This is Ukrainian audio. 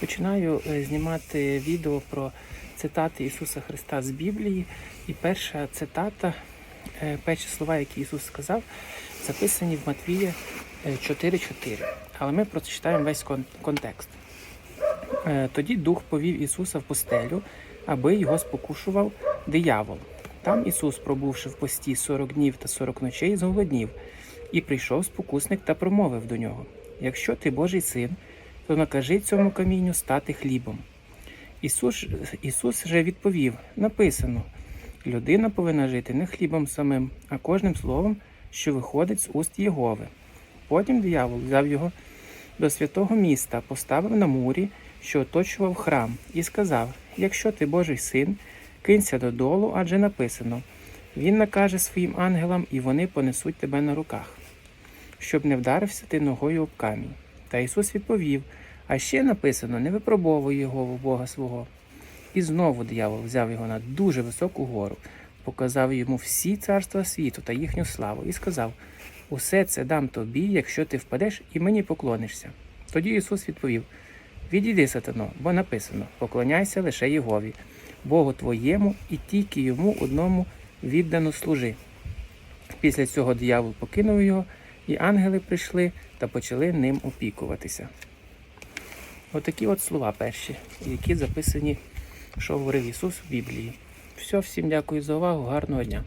Починаю е, знімати відео про цитати Ісуса Христа з Біблії. І перша цитата, е, перші слова, які Ісус сказав, записані в Матвія е, 4.4. Але ми прочитаємо весь кон- контекст. Е, Тоді Дух повів Ісуса в пустелю, аби його спокушував диявол. Там Ісус, пробувши в пості 40 днів та 40 ночей, зголоднів, і прийшов спокусник та промовив до нього: Якщо ти Божий син, то накажи цьому камінню стати хлібом. Ісус, Ісус же відповів: написано: людина повинна жити не хлібом самим, а кожним словом, що виходить з уст Єгови. Потім диявол взяв його до святого міста, поставив на мурі, що оточував храм, і сказав: Якщо ти Божий син, кинься додолу, адже написано: Він накаже своїм ангелам, і вони понесуть тебе на руках, щоб не вдарився ти ногою об камінь. Та Ісус відповів: А ще написано: не випробовуй його в Бога свого. І знову диявол взяв його на дуже високу гору, показав йому всі царства світу та їхню славу, і сказав: Усе це дам тобі, якщо ти впадеш і мені поклонишся. Тоді Ісус відповів: Відійди, сатано, бо написано: поклоняйся лише Єгові, Богу твоєму, і тільки йому одному віддано служи. Після цього диявол покинув його, і ангели прийшли та почали ним опікуватися. Отакі от слова перші, які записані, що говорив Ісус в Біблії. Все, всім дякую за увагу, гарного дня.